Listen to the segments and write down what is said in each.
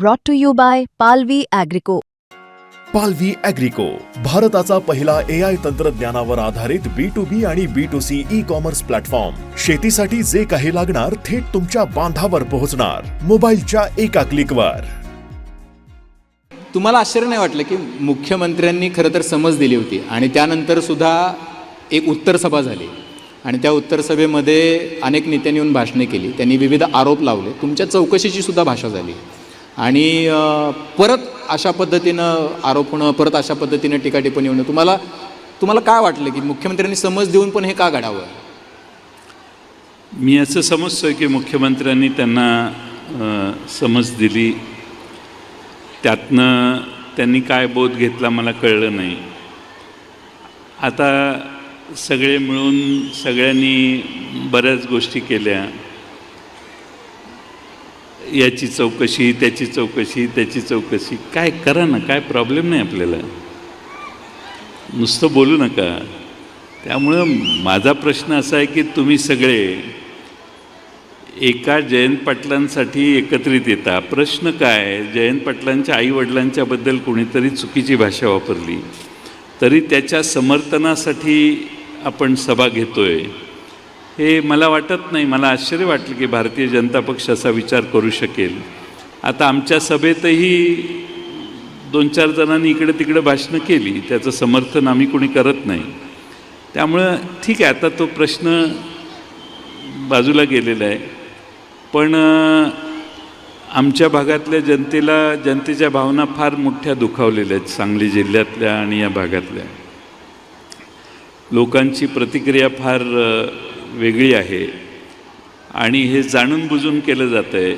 brought to you by Palvi Agrico. पालवी अॅग्रिको भारताचा पहिला ए आय तंत्रज्ञानावर आधारित बी टू बी आणि B to C e commerce platform शेतीसाठी जे काही लागणार थेट तुमच्या बांधावर पोहोचणार. मोबाईलच्या एका क्लिकवर तुम्हाला आश्चर्य नाही वाटलं की मुख्यमंत्र्यांनी खरं तर समज दिली होती आणि त्यानंतर सुद्धा एक उत्तर सभा झाली. आणि त्या उत्तर सभेमध्ये अनेक नेत्यांनी येऊन भाषणे केली. त्यांनी विविध आरोप लावले. तुमच्या चौकशीची सुद्धा भाषा झाली. आणि परत अशा पद्धतीनं आरोप होणं परत अशा पद्धतीनं टीका टिप्पणी होणं तुम्हाला तुम्हाला काय वाटलं की मुख्यमंत्र्यांनी समज देऊन पण हे का घडावं? मी असं समजतोय की मुख्यमंत्र्यांनी त्यांना समज दिली. त्यातनं त्यांनी काय बोध घेतला मला कळलं नाही. आता सगळे मिळून सगळ्यांनी बऱ्याच गोष्टी केल्या. याची चौकशी त्याची चौकशी त्याची चौकशी. काय करा ना काय प्रॉब्लेम नाही आपल्याला. नुसतं बोलू नका. त्यामुळं माझा प्रश्न असा आहे की तुम्ही सगळे एका जयंत पाटलांसाठी एकत्रित येता. प्रश्न काय? जयंत पाटलांच्या आईवडिलांच्याबद्दल कोणीतरी चुकीची भाषा वापरली. तरी त्याच्या समर्थनासाठी आपण सभा घेतो आहे हे मला वाटत नाही मला आश्चर्य वाटलं की भारतीय जनता पक्ष असा विचार करू शकेल. आता आमच्या सभेतही दोन चार जणांनी इकडे तिकडे भाषणं केली त्याचं समर्थन आम्ही कोणी करत नाही. त्यामुळं ठीक आहे आता तो प्रश्न बाजूला गेलेला आहे. पण आमच्या भागातल्या जनतेला जनतेच्या भावना फार मोठ्या दुखावलेल्या आहेत सांगली जिल्ह्यातल्या आणि या भागातल्या. लोकांची प्रतिक्रिया फार वेगळी आहे. आणि हे जाणून बुजून केलं जातं आहे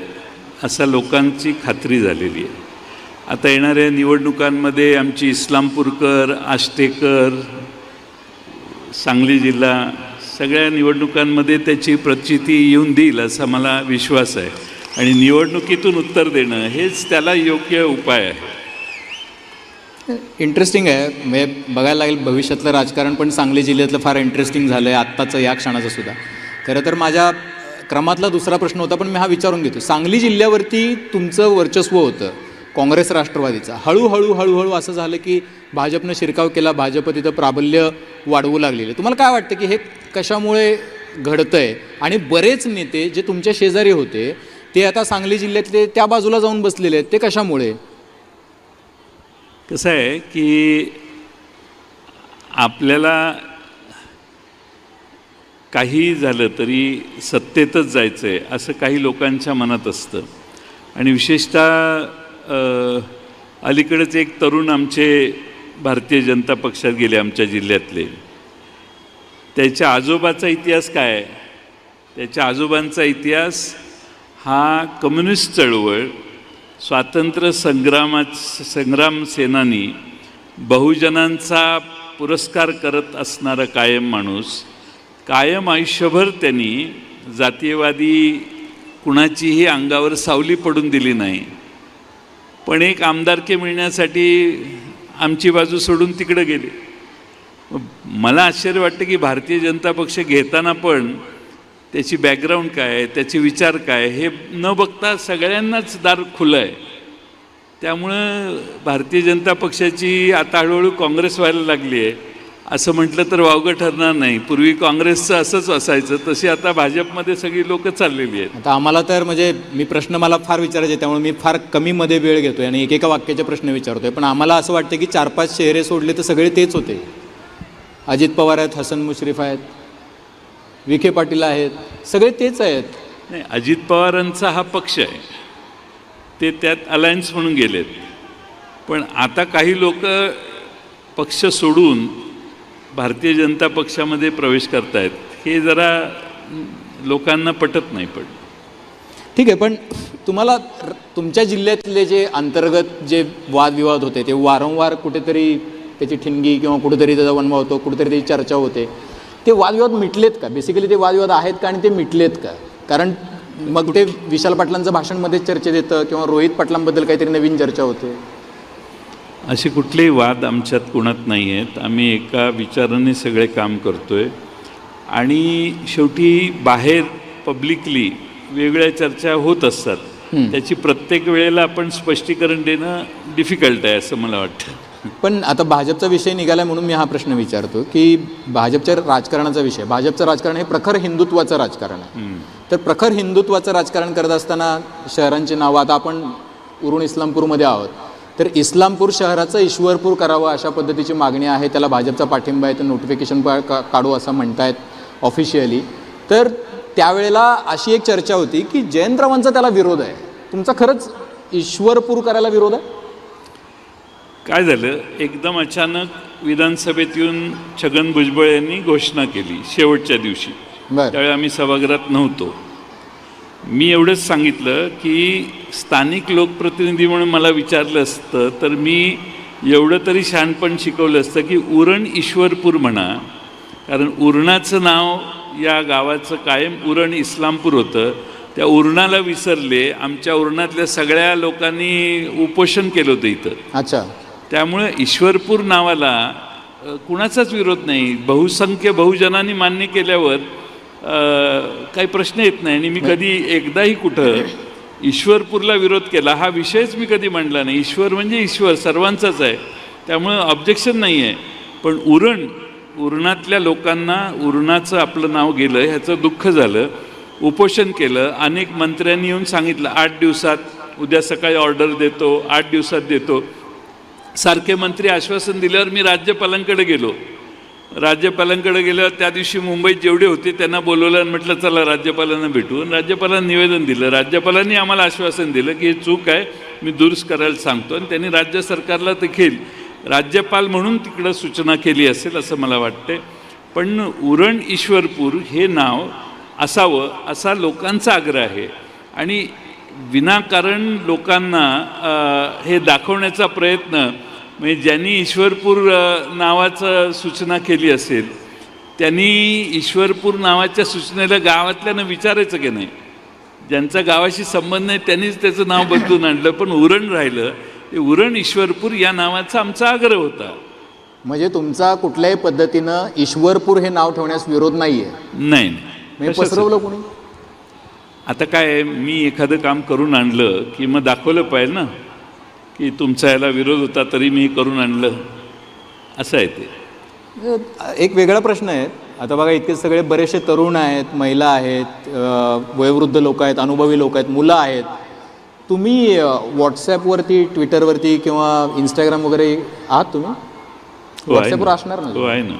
असा लोकांची खात्री झालेली आहे. आता येणाऱ्या निवडणुकांमध्ये आमची इस्लामपूरकर आष्टेकर सांगली जिल्हा सगळ्या निवडणुकांमध्ये त्याची प्रचिती येऊन देईल असा मला विश्वास आहे. आणि निवडणुकीतून उत्तर देणं हेच त्याला योग्य उपाय आहे. इंटरेस्टिंग आहे. म्हणजे बघायला लागेल भविष्यातलं राजकारण पण सांगली जिल्ह्यातलं फार इंटरेस्टिंग झालं आहे आत्ताचं या क्षणाचं सुद्धा. खरं तर माझ्या क्रमातला दुसरा प्रश्न होता पण मी हा विचारून घेतो. सांगली जिल्ह्यावरती तुमचं वर्चस्व होतं काँग्रेस राष्ट्रवादीचा. हळूहळू हळूहळू असं झालं की भाजपनं शिरकाव केला भाजप तिथं प्राबल्य वाढवू लागलेलं. तुम्हाला काय वाटतं की हे कशामुळे घडतं आहे आणि बरेच नेते जे तुमच्या शेजारी होते ते आता सांगली जिल्ह्यातले त्या बाजूला जाऊन बसलेले आहेत. ते कशामुळे? कसं आहे की आपल्याला काही झालं तरी सत्तेतच जायचं आहे असं काही लोकांच्या मनात असतं. आणि विशेषतः अलीकडेच एक तरुण आमचे भारतीय जनता पक्षात गेले आमच्या जिल्ह्यातले. त्याच्या आजोबाचा इतिहास काय? त्याच्या आजोबांचा इतिहास हा कम्युनिस्ट चळवळ स्वातंत्र्य संग्रामा संग्राम सेनानी बहुजनांचा पुरस्कार करत असणारा कायम माणूस कायम आयुष्यभर त्यांनी जातीयवादी कुणाचीही अंगावर सावली पडून दिली नाही. पण एक आमदारकी मिळण्यासाठी आमची बाजू सोडून तिकडे गेली. मला आश्चर्य वाटतं की भारतीय जनता पक्ष घेताना पण त्याची बॅकग्राऊंड काय आहे त्याचे विचार काय हे न बघता सगळ्यांनाच दार खुलं आहे. त्यामुळं भारतीय जनता पक्षाची आता हळूहळू काँग्रेस व्हायला लागली आहे. असं म्हटलं तर वावगं ठरणार नाही. पूर्वी काँग्रेसचं असंच असायचं तशी आता भाजपमध्ये सगळी लोकं चाललेली आहेत. आता आम्हाला तर म्हणजे मी प्रश्न मला फार विचारायचे त्यामुळे मी फार कमीमध्ये वेळ घेतोय आणि एकेका वाक्याचे प्रश्न विचारतोय. पण आम्हाला असं वाटतं की चार पाच चेहरे सोडले तर सगळे तेच होते. अजित पवार आहेत हसन मुश्रीफ आहेत विखे पाटील आहेत सगळे तेच आहेत. नाही अजित पवारांचा हा पक्ष आहे. ते त्यात अलायन्स म्हणून गेलेत. पण आता काही लोक पक्ष सोडून भारतीय जनता पक्षामध्ये प्रवेश करतायत हे जरा लोकांना पटत नाही पण. ठीक आहे पण तुम्हाला तुमच्या जिल्ह्यातले जे अंतर्गत जे वादविवाद होते ते वारंवार कुठेतरी त्याची ठिणगी किंवा कुठेतरी त्याचा वनवा होतो कुठेतरी त्याची चर्चा होते. ते वादविवाद मिटलेत का? बेसिकली ते वादविवाद आहेत का आणि ते मिटलेत का? कारण मग ते विशाल पाटलांचं भाषणमध्ये चर्चेत येतं किंवा रोहित पाटलांबद्दल काहीतरी नवीन चर्चा होते. असे कुठलेही वाद आमच्यात कुणात नाही आहेत. आम्ही एका विचाराने सगळे काम करतो आहे आणि शेवटी बाहेर पब्लिकली वेगळ्या चर्चा होत असतात. त्याची प्रत्येक वेळेला आपण स्पष्टीकरण देणं डिफिकल्ट आहे असं मला वाटतं. पण आता भाजपचा विषय निघाला म्हणून मी हा प्रश्न विचारतो की भाजपच्या राजकारणाचा विषय भाजपचं राजकारण हे प्रखर हिंदुत्वाचं राजकारण आहे. तर प्रखर हिंदुत्वाचं राजकारण करत असताना शहरांची नावं आता आपण उरून इस्लामपूरमध्ये आहोत. तर इस्लामपूर शहराचं ईश्वरपूर करावं अशा पद्धतीची मागणी आहे त्याला भाजपचा पाठिंबा आहे तर नोटिफिकेशन काढू असं म्हणतायत ऑफिशियली तर त्यावेळेला अशी एक चर्चा होती की जयंतरावांचा त्याला विरोध आहे. तुमचा खरंच ईश्वरपूर करायला विरोध आहे? काय झालं? एकदम अचानक विधानसभेत येऊन छगन भुजबळ यांनी घोषणा केली शेवटच्या दिवशी. त्यावेळी आम्ही सभागृहात नव्हतो. मी एवढंच सांगितलं की स्थानिक लोकप्रतिनिधी म्हणून मला विचारलं असतं तर मी एवढं तरी शहाणपण शिकवलं असतं की उरण ईश्वरपूर म्हणा कारण उरणाचं नाव या गावाचं कायम उरण इस्लामपूर होतं. त्या उरणाला विसरले आमच्या उरणातल्या सगळ्या लोकांनी उपोषण केलं होतं इथं. अच्छा. त्यामुळे ईश्वरपूर नावाला कुणाचाच विरोध नाही. बहुसंख्य बहुजनांनी मान्य केल्यावर काही प्रश्न येत नाही. आणि मी कधी एकदाही कुठं ईश्वरपूरला विरोध केला हा विषयच मी कधी मांडला नाही. ईश्वर म्हणजे ईश्वर सर्वांचाच आहे. त्यामुळं ऑब्जेक्शन नाही आहे पण उरण उरणातल्या लोकांना उरणाचं आपलं नाव गेलं ह्याचं दुःख झालं. उपोषण केलं अनेक मंत्र्यांनी येऊन सांगितलं आठ दिवसात उद्या सकाळी ऑर्डर देतो आठ दिवसात देतो. सारखे मंत्री आश्वासन दिल्यावर मी राज्यपालांकडे गेलो. राज्यपालांकडे गेल्यावर त्या दिवशी मुंबईत जेवढे होते त्यांना बोलवलं आणि म्हटलं चला राज्यपालांना भेटू. आणि राज्यपालांनी निवेदन दिलं. राज्यपालांनी आम्हाला आश्वासन दिलं की हे चूक आहे मी दुरुस्त करायला सांगतो. आणि त्यांनी राज्य सरकारला देखील राज्यपाल म्हणून तिकडं सूचना केली असेल असं मला वाटते पण उरण ईश्वरपूर हे नाव असावं असा लोकांचा आग्रह आहे. आणि विनाकारण लोकांना हे दाखवण्याचा प्रयत्न म्हणजे ज्यांनी ईश्वरपूर नावाचं सूचना केली असेल त्यांनी ईश्वरपूर नावाच्या सूचनेला गावातल्यानं विचारायचं की नाही? ज्यांचा गावाशी संबंध नाही त्यांनीच त्याचं नाव बदलून आणलं पण उरण राहिलं. ते उरण ईश्वरपूर या नावाचा आमचा आग्रह होता. म्हणजे तुमचा कुठल्याही पद्धतीनं ईश्वरपूर हे नाव ठेवण्यास विरोध नाहीये? नाही नाही. म्हणजे? पसरवलं कोणी? आता काय आहे, मी एखादं काम करून आणलं की मग दाखवलं पाहिजे ना की तुमचा याला विरोध होता तरी मी हे करून आणलं. असं आहे ते. एक वेगळा प्रश्न आहे. आता बघा इतके सगळे बरेचसे तरुण आहेत महिला आहेत वयोवृद्ध लोक आहेत अनुभवी लोक आहेत मुलं आहेत. तुम्ही व्हॉट्सॲपवरती ट्विटरवरती किंवा इंस्टाग्राम वगैरे आहात तुम्ही? हो, व्हॉट्सॲपवर ना. असणार ना? हो आहे ना.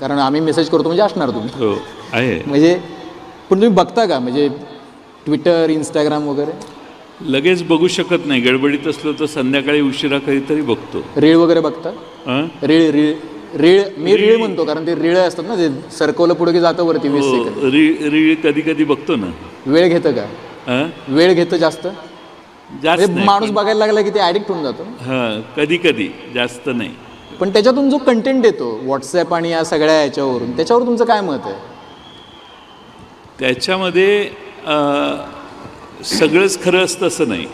कारण आम्ही मेसेज करतो म्हणजे असणार तुम्ही. हो आहे. म्हणजे पण तुम्ही बघता का? म्हणजे ट्विटर इंस्टाग्राम वगैरे? लगेच बघू शकत नाही. गडबडीत असलो तर संध्याकाळी उशिरा कधीतरी बघतो. रीळ वगैरे बघता? रीळ रीळ रीळ मी रीळ म्हणतो कारण ते रीळ असतात ना ते सरकवलं पुढे की जातं वरती वीस सेकंद हो री रीळ कधी कधी बघतो ना. वेळ घेतं का? हां वेळ घेतं जास्त? जास्त म्हणजे माणूस बघायला लागला की ते ॲडिक्ट होऊन जातो. हां कधी कधी जास्त नाही. पण त्याच्यातून जो कंटेंट येतो व्हॉट्सॲप आणि या सगळ्या याच्यावरून त्याच्यावर तुमचं काय मत आहे? त्याच्यामध्ये सगळंच खरं असतं असं नाही.